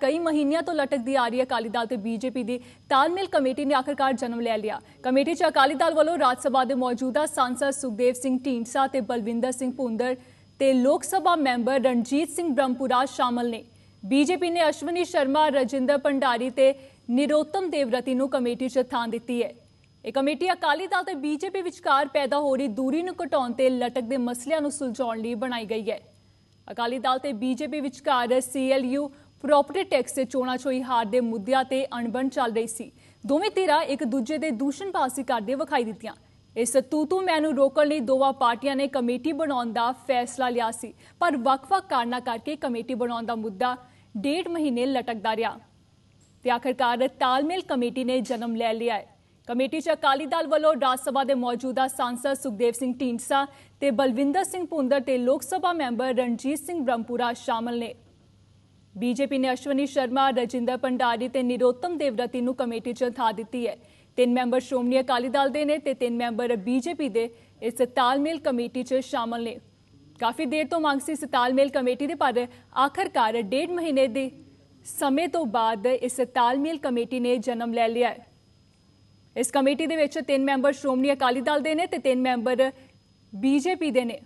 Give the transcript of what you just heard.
ਕਈ ਮਹੀਨਿਆਂ ਤੋਂ ਲਟਕਦੀ ਆ ਰਹੀ ਅਕਾਲੀ ਦਲ ਤੇ ਬੀਜੇਪੀ ਦੀ। ਤਾਲਮੇਲ ਕਮੇਟੀ ਨੇ ਆਖਰਕਾਰ ਜਨਮ ਲੈ ਲਿਆ। ਕਮੇਟੀ 'ਚ ਅਕਾਲੀ ਦਲ ਵੱਲੋਂ ਰਾਜ ਸਭਾ ਦੇ ਮੌਜੂਦਾ ਸਾਂਸਦ ਸੁਖਦੇਵ ਸਿੰਘ ਢੀਂਡਸਾ ਤੇ ਬਲਵਿੰਦਰ ਸਿੰਘ ਭੁੰਦਰ ਤੇ ਲੋਕ ਸਭਾ ਮੈਂਬਰ ਰਣਜੀਤ ਸਿੰਘ ਬ੍ਰਹਮਪੁਰਾ ਸ਼ਾਮਲ ਨੇ। ਬੀਜੇਪੀ ਨੇ ਅਸ਼ਵਨੀ ਸ਼ਰਮਾ, ਰਜਿੰਦਰ ਭੰਡਾਰੀ ਤੇ ਨਿਰੋਤਮ ਦੇਵਰਤੀ ਨੂੰ ਕਮੇਟੀ 'ਚ ਥਾਂ ਦਿੱਤੀ ਹੈ। ਇਹ ਕਮੇਟੀ ਅਕਾਲੀ ਦਲ ਤੇ ਬੀਜੇਪੀ ਵਿਚਕਾਰ ਪੈਦਾ ਹੋ ਰਹੀ ਦੂਰੀ ਨੂੰ ਘਟਾਉਣ ਤੇ ਲਟਕਦੇ ਮਸਲਿਆਂ ਨੂੰ ਸੁਲਝਾਉਣ ਲਈ ਬਣਾਈ ਗਈ ਹੈ। ਅਕਾਲੀ ਦਲ ਤੇ ਬੀਜੇਪੀ ਵਿਚਕਾਰ ਸੀਐਲਯੂ ਪ੍ਰਾਪਰਟੀ ਟੈਕਸ ਤੇ ਚੋਣਾਂ ਚੋਈ ਹਾਰ ਦੇ ਮੁੱਦਿਆਂ ਤੇ ਅਣਬਣ ਚੱਲ ਰਹੀ ਸੀ। ਦੋਵੇਂ ਧਿਰਾਂ ਇੱਕ ਦੂਜੇ ਦੇ ਦੂਸ਼ਣਬਾਜ਼ੀ ਕਰਦੇ ਵਿਖਾਈ ਦਿੱਤੀਆਂ। ਇਸ ਤੂਤੂ ਮੈਨੂੰ ਰੋਕਣ ਲਈ ਦੋਵਾਂ ਪਾਰਟੀਆਂ ਨੇ ਕਮੇਟੀ ਬਣਾਉਣ ਦਾ ਫੈਸਲਾ ਲਿਆ ਸੀ, ਪਰ ਵੱਖ-ਵੱਖ ਕਾਰਨਾਂ ਕਰਕੇ ਕਮੇਟੀ ਬਣਾਉਣ ਦਾ ਮੁੱਦਾ ਡੇਢ ਮਹੀਨੇ ਲਟਕਦਾ ਰਿਹਾ। ਤੇ ਆਖਰਕਾਰ ਤਾਲਮੇਲ ਕਮੇਟੀ ਨੇ ਜਨਮ ਲੈ ਲਿਆ ਹੈ। ਕਮੇਟੀ 'ਚ ਅਕਾਲੀ ਦਲ ਵੱਲੋਂ ਰਾਜ ਸਭਾ ਦੇ ਮੌਜੂਦਾ ਸਾਂਸਦ ਸੁਖਦੇਵ ਸਿੰਘ ਢੀਂਡਸਾ ਤੇ ਬਲਵਿੰਦਰ ਸਿੰਘ ਭੁੰਦਰ ਤੇ ਲੋਕ ਸਭਾ ਮੈਂਬਰ ਰਣਜੀਤ ਸਿੰਘ ਬ੍ਰਹਮਪੁਰਾ ਸ਼ਾਮਲ ਨੇ। ਬੀਜੇਪੀ ਨੇ ਅਸ਼ਵਨੀ ਸ਼ਰਮਾ, ਰਜਿੰਦਰ ਭੰਡਾਰੀ ਤੇ ਨਿਰੋਤਮ ਦੇਵਰਤੀ ਨੂੰ ਕਮੇਟੀ 'ਚ ਥਾ ਦਿੱਤੀ ਹੈ। ਤਿੰਨ ਮੈਂਬਰ ਸ਼੍ਰੋਮਣੀ ਅਕਾਲੀ ਦਲ ਦੇ ਨੇ ਤੇ ਤਿੰਨ ਮੈਂਬਰ ਬੀਜੇਪੀ ਦੇ ਇਸ ਤਾਲਮੇਲ ਕਮੇਟੀ 'ਚ ਸ਼ਾਮਲ ਨੇ। ਕਾਫੀ ਦੇਰ ਤੋਂ ਮੰਗ ਸੀ ਇਸ ਤਾਲਮੇਲ ਕਮੇਟੀ ਦੇ, ਪਰ ਆਖਰਕਾਰ ਡੇਢ ਮਹੀਨੇ ਦੇ ਸਮੇਂ ਤੋਂ ਬਾਅਦ ਇਸ ਤਾਲਮੇਲ ਕਮੇਟੀ ਨੇ ਜਨਮ ਲੈ ਲਿਆ ਹੈ। ਇਸ ਕਮੇਟੀ ਦੇ ਵਿੱਚ ਤਿੰਨ ਮੈਂਬਰ ਸ਼੍ਰੋਮਣੀ ਅਕਾਲੀ ਦਲ ਦੇ ਨੇ ਤੇ ਤਿੰਨ ਮੈਂਬਰ ਬੀਜੇਪੀ ਦੇ ਨੇ।